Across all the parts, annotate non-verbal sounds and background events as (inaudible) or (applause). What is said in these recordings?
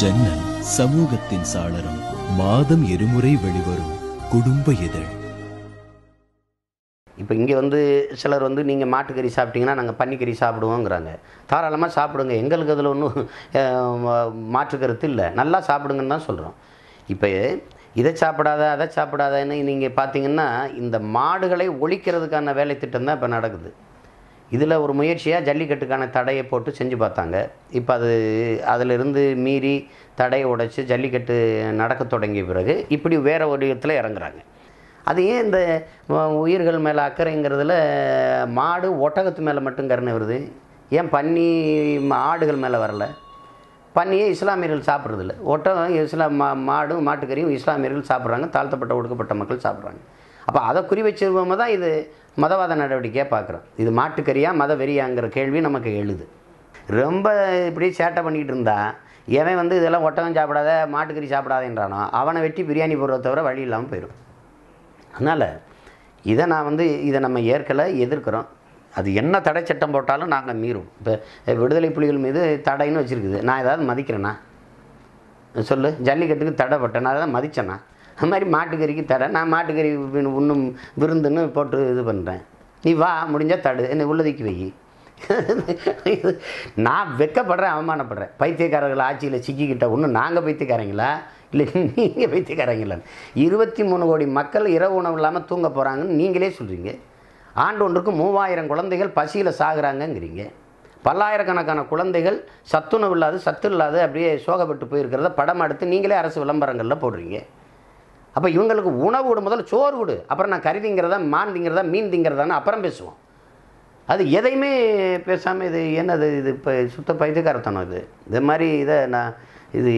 ஜன்னல் சமூகத்தின் சாளரம் மாதம் இருமுறை வெளிவரும் குடும்ப இதழ். இப்போ இங்கே வந்து சிலர் வந்து நீங்கள் மாட்டுக்கறி சாப்பிட்டீங்கன்னா நாங்கள் பன்னிக்கறி சாப்பிடுவோங்கிறாங்க. தாராளமாக சாப்பிடுங்க. எங்களுக்கு அதில் ஒன்றும் மாற்று கருத்து இல்லை. நல்லா சாப்பிடுங்கன்னு தான் சொல்கிறோம் இப்போ இதை சாப்பிடாத அதை சாப்பிடாதன்னு நீங்கள் பார்த்தீங்கன்னா இந்த மாடுகளை ஒழிக்கிறதுக்கான வேலை திட்டம் தான் இப்போ நடக்குது. இதில் ஒரு முயற்சியாக ஜல்லிக்கட்டுக்கான தடையை போட்டு செஞ்சு பார்த்தாங்க. இப்போ அது அதிலிருந்து மீறி தடையை உடைச்சி ஜல்லிக்கட்டு நடக்க தொடங்கிய பிறகு இப்படி வேறு ஒரு இடத்துல இறங்குறாங்க. அது ஏன் இந்த உயிர்கள் மேலே அக்கறைங்கிறதுல மாடு ஒட்டகத்து மேலே மட்டும் கருணை வருது? ஏன் பன்னி ம- ஆடுகள் மேலே வரல? பன்னியே இஸ்லாமியர்கள் சாப்பிட்றதில்ல. ஒட்டகம் இஸ்லாம் மா மாடும் மாட்டுக்கறியும் இஸ்லாமியர்கள் சாப்பிட்றாங்க. தாழ்த்தப்பட்ட ஒடுக்கப்பட்ட மக்கள் சாப்பிட்றாங்க. அப்போ அதை குறி வச்சிருப்போம் தான் இது மதவாத நடவடிக்கையாக பார்க்குறோம். இது மாட்டுக்கறியா மத வெறியாங்கிற கேள்வி நமக்கு எழுது. ரொம்ப இப்படி சேட்டை பண்ணிக்கிட்டு இருந்தா எவன் வந்து இதெல்லாம் ஒட்டகம் சாப்பிடாத மாட்டுக்கறி சாப்பிடாதேன்றானோ அவனை வெட்டி பிரியாணி போடுறத தவிர வழி இல்லாமல் போயிடும் அதனால் இதை நான் வந்து இதை நம்ம ஏற்கலை எதிர்க்கிறோம். அது என்ன தடை சட்டம் போட்டாலும் நாங்கள் மீறும் இப்போ விடுதலை புலிகள் மீது தடைன்னு வச்சுருக்குது. நான் ஏதாவது மதிக்கிறேன்னா சொல்லு ஜல்லிக்கட்டுக்கு தடைப்பட்டேன். நான் அதை மதித்தேன்னா அது மாதிரி மாட்டுக்கறிக்கு தரேன் நான் மாட்டுக்கறி இன்னும் உண்ணும் விருந்துன்னு போட்டு இது பண்ணுறேன் நீ வா முடிஞ்சால் தடு என்னை உள்ளதுக்கு வை. (laughs) நான் வெக்கப்படுறேன் அவமானப்படுறேன். பைத்தியக்காரர்கள் ஆட்சியில் சிக்கிக்கிட்ட ஒன்று நாங்கள் பைத்தியக்காரங்களா? இல்லை நீங்கள் பைத்தியக்காரங்களான்னு இருபத்தி மூணு கோடி மக்கள் இரவு உணவு இல்லாமல் தூங்க போகிறாங்கன்னு நீங்களே சொல்கிறீங்க ஆண்டு ஒன்றுக்கு மூவாயிரம் குழந்தைகள் பசியில் சாகுறாங்கங்கிறீங்க. பல்லாயிரக்கணக்கான குழந்தைகள் சத்துணவு இல்லாது சத்து இல்லாது அப்படியே சோகப்பட்டு போயிருக்கிறத படம் எடுத்து நீங்களே அரசு விளம்பரங்களில் போடுறீங்க. அப்போ இவங்களுக்கு உணவு விடு முதல்ல சோறு விடு அப்புறம் நான் கறி திங்கிறதா மான் திங்கிறதா மீன் திங்கிறதான்னு அப்புறம் பேசுவோம். அது எதையுமே பேசாமல் இது என்னது இது இப்போ சுத்த பைத்தியக்காரத்தனம் இது. இது மாதிரி இதை நான் இது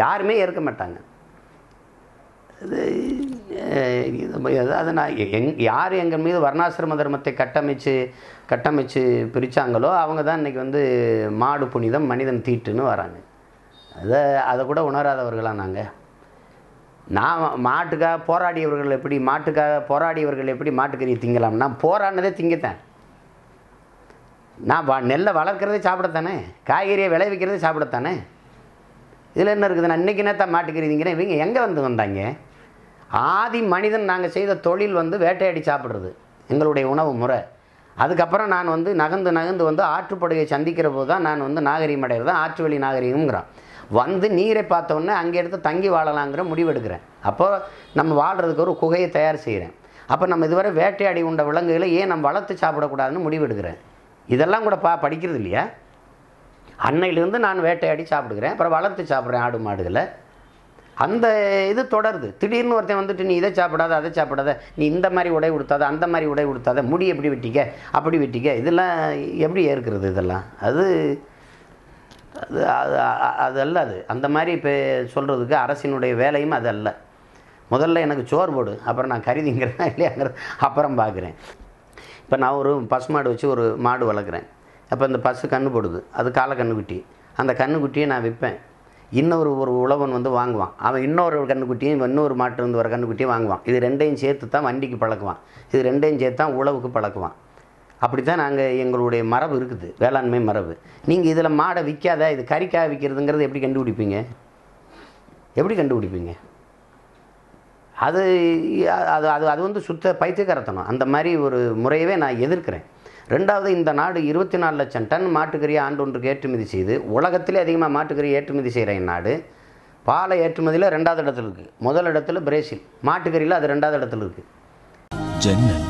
யாருமே ஏற்க மாட்டாங்க. இது அஹ், அதாவது நான் எங் யார் எங்கள் மீது வர்ணாசிரம தர்மத்தை கட்டமைச்சு கட்டமைச்சு பிரித்தாங்களோ அவங்க தான் இன்றைக்கி வந்து மாடு புனிதம் மனிதன் தீட்டுன்னு வராங்க. அதை அதை கூட உணராதவர்களாக நாங்கள் நான் மாட்டுக்காக போராடியவர்கள் எப்படி மாட்டுக்காக போராடியவர்கள் எப்படி மாட்டுக்கறி திங்கலாம்? நான் போராடினதே திங்கத்தேன். நான் வ- நெல்லை வளர்க்குறதே சாப்பிடத்தானே? காய்கறியை விளைவிக்கிறதே சாப்பிடத்தானே? இதில் என்ன இருக்குது? நான் இன்றைக்கி நேரத்தான் மாட்டுக்கறி திங்கிறேன்? இவங்க எங்கே வந்து வந்தாங்க? ஆதி மனிதன் நாங்கள் செய்த தொழில் வந்து வேட்டையாடி சாப்பிட்றது. எங்களுடைய உணவு முறை. அதுக்கப்புறம் நான் வந்து நகர்ந்து நகர்ந்து வந்து ஆற்றுப்படுகையை சந்திக்கிற போது தான் நான் வந்து நாகரிகம் அடைகிறது தான் ஆற்று வழி வந்து நீரை பார்த்தோன்னே அங்கே எடுத்து தங்கி வாழலாங்கிற முடிவெடுக்கிறேன். அப்போ நம்ம வாழ்கிறதுக்கு ஒரு குகையை தயார் செய்கிறேன். அப்போ நம்ம இதுவரை வேட்டையாடி உண்ட விலங்குகளை ஏன் நம்ம வளர்த்து சாப்பிடக்கூடாதுன்னு முடிவெடுக்கிறேன். இதெல்லாம் கூட பா படிக்கிறது இல்லையா? அன்னையிலிருந்து நான் வேட்டையாடி சாப்பிடுக்கிறேன் அப்புறம் வளர்த்து சாப்பிட்றேன் ஆடு மாடுகளை. அந்த இது தொடருது. திடீர்னு ஒருத்தன் வந்துட்டு நீ இதை சாப்பிடாத அதை சாப்பிடாத. நீ இந்த மாதிரி உடை கொடுத்தாத அந்த மாதிரி உடை கொடுத்தாத முடி எப்படி வெட்டிக்க? அப்படி வெட்டிக்க. இதெல்லாம் எப்படி ஏற்கிறது இதெல்லாம்? அது அது அது அது அந்த மாதிரி இப்போ சொல்கிறதுக்கு அரசினுடைய வேலையும் அது அல்ல முதல்ல எனக்கு சோறு போடு அப்புறம் நான் கருதிங்கிறேன் இல்லையாங்கிறது அப்புறம் பார்க்குறேன் இப்போ நான் ஒரு பசுமாடு வச்சு ஒரு மாடு வளர்க்குறேன். அப்போ இந்த பசு கன்று போடுது அது காலை கன்றுக்குட்டி அந்த கன்றுக்குட்டியை நான் விற்பேன். இன்னொரு ஒரு உழவன் வந்து வாங்குவான். அவன் இன்னொரு கன்றுக்குட்டியும் இன்னொரு மாட்டு இருந்து வர கன்றுக்குட்டியும் வாங்குவான். இது ரெண்டையும் சேர்த்து தான் வண்டிக்கு பழக்குவான். இது ரெண்டையும் சேர்த்து தான் உழவுக்கு பழக்குவான். அப்படி தான் நாங்கள் எங்களுடைய மரபு இருக்குது வேளாண்மை மரபு. நீங்கள் இதில் மாடை விற்காத இது கறிக்காக விற்கிறதுங்கிறது எப்படி கண்டுபிடிப்பீங்க? எப்படி கண்டுபிடிப்பீங்க? அது அது அது அது வந்து சுத்த பைத்தியக்காரத்தனம். அந்த மாதிரி ஒரு முறையவே நான் எதிர்க்கிறேன். ரெண்டாவது இந்த நாடு இருபத்தி நாலு லட்சம் டன் மாட்டுக்கறியை ஆண்டு ஒன்றுக்கு ஏற்றுமதி செய்து உலகத்திலே அதிகமாக மாட்டுக்கறி ஏற்றுமதி செய்கிற நாடு பாலை ஏற்றுமதியில் ரெண்டாவது இடத்துல இருக்குது முதல் இடத்துல பிரேசில். மாட்டுக்கறியில் அது ரெண்டாவது இடத்துல இருக்குது ஜன்னல்.